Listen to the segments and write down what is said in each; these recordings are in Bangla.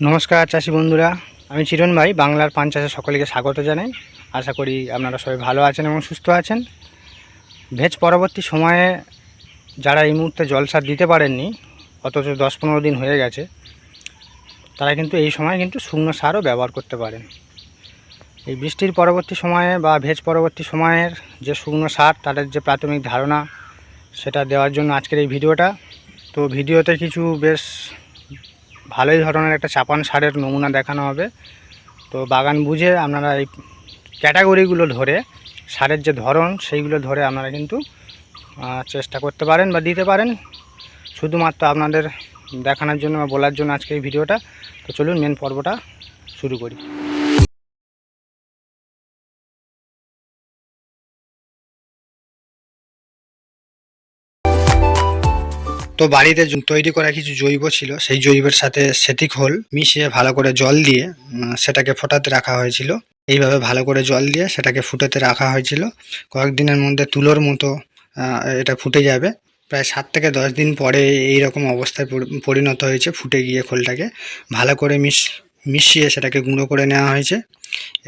নমস্কার চাষি বন্ধুরা, আমি চিরণ ভাই, বাংলার পান চাষে সকলকে স্বাগত জানাই। আশা করি আপনারা সবাই ভালো আছেন এবং সুস্থ আছেন। ভেজ পরবর্তী সময়ে যারা এই মুহূর্তে জলসার দিতে পারেননি, অথচ দশ পনেরো দিন হয়ে গেছে, তারা কিন্তু এই সময় কিন্তু শুকনো সারও ব্যবহার করতে পারেন। এই বৃষ্টির পরবর্তী সময়ে বা ভেজ পরবর্তী সময়ের যে শুকনো সার, তাদের যে প্রাথমিক ধারণা, সেটা দেওয়ার জন্য আজকের এই ভিডিওটা। তো ভিডিওতে কিছু বেশ ভালোই ধরনের একটা চাপান সারের নমুনা দেখানো হবে। তো বাগান বুঝে আপনারা এই ক্যাটাগরিগুলো ধরে, সারের যে ধরন সেইগুলো ধরে আপনারা কিন্তু চেষ্টা করতে পারেন বা দিতে পারেন। শুধুমাত্র আপনাদের দেখানোর জন্য বা বলার জন্য আজকে এই ভিডিওটা। তো চলুন মেন পর্বটা শুরু করি। তো বাড়িতে তৈরি করা কিছু জৈব ছিল, সেই জৈবের সাথে সেটি খোল মিশিয়ে ভালো করে জল দিয়ে সেটাকে ফোটাতে রাখা হয়েছিল। এইভাবে ভালো করে জল দিয়ে সেটাকে ফুটাতে রাখা হয়েছিল। কয়েকদিনের মধ্যে তুলোর মতো এটা ফুটে যাবে। প্রায় সাত থেকে দশ দিন পরে এই রকম অবস্থায় পরিণত হয়েছে ফুটে গিয়ে খোলটাকে। ভালো করে মিশ, মিশিয়ে সেটাকে গুঁড়ো করে নেওয়া হয়েছে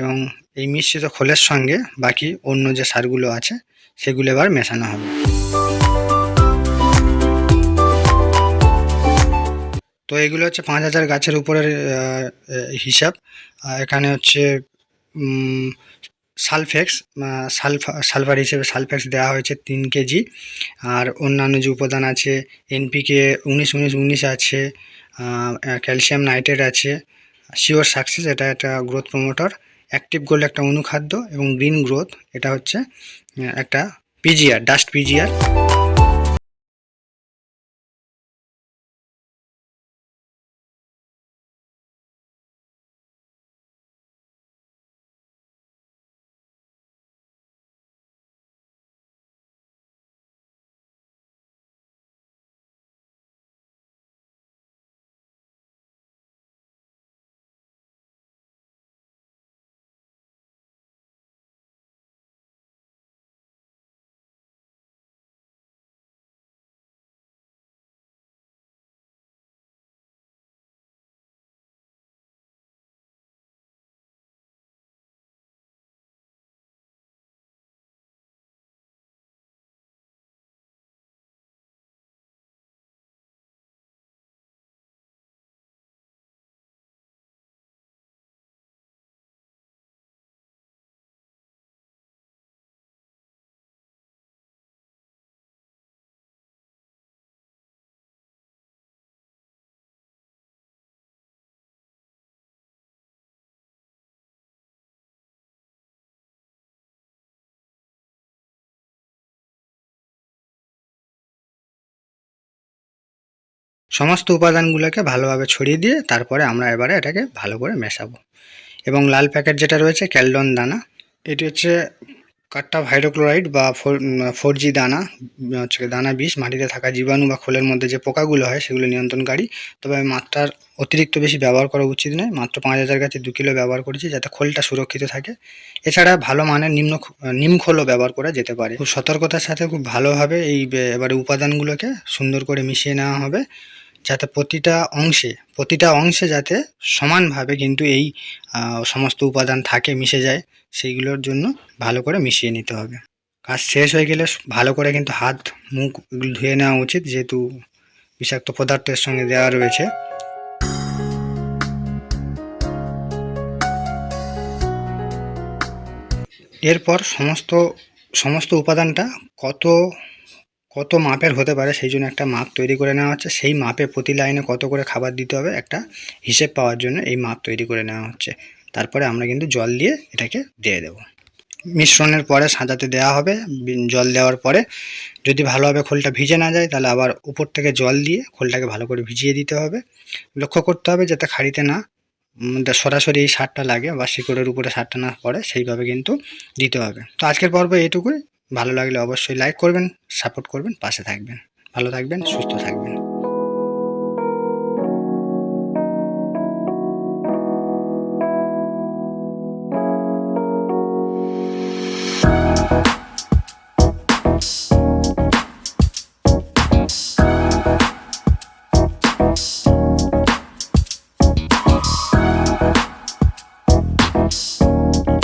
এবং এই মিশ্রিত খোলের সঙ্গে বাকি অন্য যে সারগুলো আছে, সেগুলো এবার মেশানো হবে। তো এগুলো হচ্ছে পাঁচ হাজার গাছের উপরের হিসাব। এখানে হচ্ছে সালফেক্স সালফা, সালফার হিসেবে সালফেক্স দেওয়া হয়েছে তিন কেজি। আর অন্যান্য যে উপাদান আছে, এনপিকে উনিশ উনিশ উনিশ আছে ক্যালসিয়াম নাইট্রেট আছে, শিওর সাকসেস, এটা একটা গ্রোথ প্রমোটর। অ্যাক্টিভ গোল্ড একটা অনুখাদ্য এবং গ্রিন গ্রোথ, এটা হচ্ছে একটা পিজিআর, ডাস্ট পিজিআর। সমস্ত উপাদানগুলোকে ভালোভাবে ছড়িয়ে দিয়ে তারপরে আমরা এবারে এটাকে ভালো করে মেশাবো। এবং লাল প্যাকেট যেটা রয়েছে, ক্যালডন দানা, এটি হচ্ছে কাট্টা হাইড্রোক্লোরাইড বা ফোর জি দানা হচ্ছে দানা বিষ, মাটিতে থাকা জীবাণু বা খোলের মধ্যে যে পোকাগুলো হয় সেগুলো নিয়ন্ত্রণকারী। তবে মাত্রার অতিরিক্ত বেশি ব্যবহার করা উচিত নয়, মাত্র পাঁচ হাজার গাছে দু কিলো ব্যবহার করেছি যাতে খোলটা সুরক্ষিত থাকে। এছাড়া ভালো মানের নিম্ন নিম খোলও ব্যবহার করা যেতে পারে। খুব সতর্কতার সাথে খুব ভালোভাবে এই এবারে উপাদানগুলোকে সুন্দর করে মিশিয়ে নেওয়া হবে। যাতে প্রতিটা অংশে প্রতিটা অংশে যাতে সমানভাবে কিন্তু এই সমস্ত উপাদান থাকে, মিশে যায়, সেইগুলোর জন্য ভালো করে মিশিয়ে নিতে হবে। কাজ শেষ হয়ে গেলে ভালো করে কিন্তু হাত, মুখ ধুয়ে নেওয়া উচিত, যেহেতু বিষাক্ত পদার্থের সঙ্গে দেওয়া রয়েছে। এরপর সমস্ত সমস্ত উপাদানটা কত কত মাপের হতে পারে সেই জন্য একটা মাপ তৈরি করে নেওয়া হচ্ছে। সেই মাপে প্রতি লাইনে কত করে খাবার দিতে হবে একটা হিসেব পাওয়ার জন্য এই মাপ তৈরি করে নেওয়া হচ্ছে। তারপরে আমরা কিন্তু জল দিয়ে এটাকে দিয়ে দেবো। মিশ্রণের পরে সাজাতে দেওয়া হবে। জল দেওয়ার পরে যদি ভালোভাবে খোলটা ভিজে না যায় তাহলে আবার উপর থেকে জল দিয়ে খোলটাকে ভালো করে ভিজিয়ে দিতে হবে। লক্ষ্য করতে হবে যাতে খাড়িতে না সরাসরি এই সারটা লাগে বা শিকড়ের উপরে সারটা না পড়ে সেইভাবে কিন্তু দিতে হবে। তো আজকের পর্ব এইটুকুই। ভালো লাগলে অবশ্যই লাইক করবেন সাপোর্ট করবেন পাশে থাকবেন। ভালো থাকবেন সুস্থ থাকবেন।